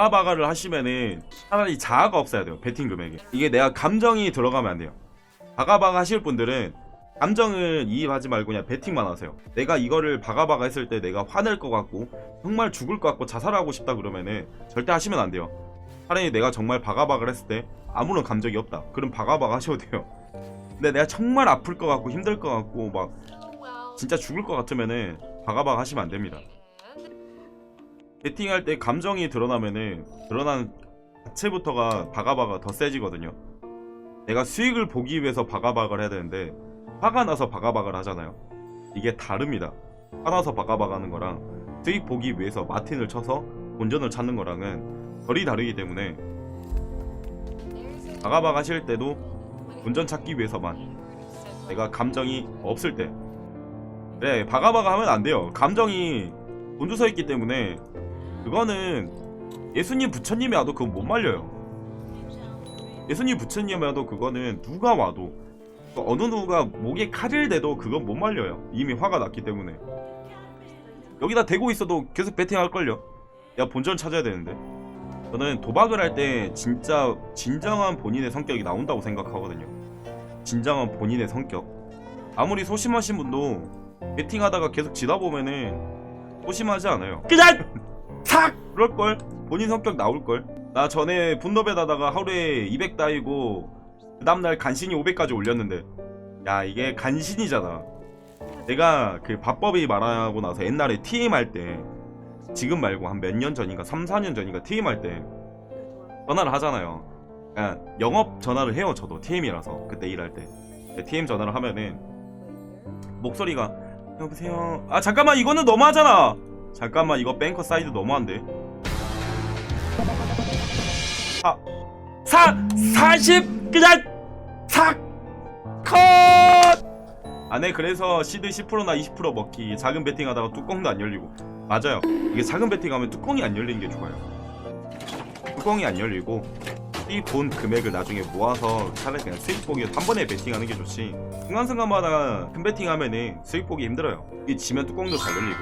바가바가를 하시면은 차라리 자아가 없어야 돼요 베팅 금액에 이게 내가 감정이 들어가면 안 돼요. 바가바가 하실 분들은 감정을 이입하지 말고 그냥 베팅만 하세요. 내가 이거를 바가바가 했을 때 내가 화낼 것 같고 정말 죽을 것 같고 자살하고 싶다 그러면은 절대 하시면 안 돼요. 차라리 내가 정말 바가바가를 했을 때 아무런 감정이 없다. 그럼 바가바가 하셔도 돼요. 근데 내가 정말 아플 것 같고 힘들 것 같고 막 진짜 죽을 것 같으면은 바가바가 하시면 안 됩니다 베팅할 때 감정이 드러나면은 드러난 자체부터가 바가바가 더 세지거든요. 내가 수익을 보기 위해서 바가바가를 해야 되는데 화가 나서 바가바가를 하잖아요. 이게 다릅니다. 화나서 바가바가 하는 거랑 수익 보기 위해서 마틴을 쳐서 본전을 찾는 거랑은 결이 다르기 때문에 바가바가 하실 때도 본전 찾기 위해서만 내가 감정이 없을 때 그래 바가바가 하면 안 돼요. 감정이 곤두서 있기 때문에 그거는 예수님 부처님이 와도 그거 못 말려요. 예수님 부처님이 와도 그거는 누가 와도 어느 누가 목에 칼을 대도 그건 못 말려요. 이미 화가 났기 때문에 여기다 대고 있어도 계속 배팅할 걸요. 야 본전 찾아야 되는데 저는 도박을 할 때 진짜 진정한 본인의 성격이 나온다고 생각하거든요. 진정한 본인의 성격. 아무리 소심하신 분도 배팅하다가 계속 지다 보면은 소심하지 않아요. 그냥 삭! 그럴걸? 본인 성격 나올걸? 나 전에 분노배다다가 하루에 200 따이고 그 다음날 간신히 500까지 올렸는데. 야 이게 간신이잖아. 내가 그 밥법이 말하고 나서 옛날에 TM 할 때 지금 말고 한 몇 년 전인가 3, 4년 전인가 TM 할 때 전화를 하잖아요. 그러니까 영업 전화를 해요 저도 TM이라서. 그때 일할 때. TM 전화를 하면은 목소리가 여보세요? 아 잠깐만 이거는 너무하잖아 잠깐만 이거 뱅커 사이드 너무한데? 아, 사, 40 그냥 사컷! 안에 그래서 시드 10%나 20% 먹기. 작은 베팅하다가 뚜껑도 안 열리고. 맞아요. 이게 작은 베팅하면 뚜껑이 안 열리는 게 좋아요. 뚜껑이 안 열리고 이본 금액을 나중에 모아서 차라리 그냥 수익 보기 한 번에 베팅하는 게 좋지. 순간순간마다 큰 베팅하면은 수익 보기 힘들어요. 이 지면 뚜껑도 잘 열리고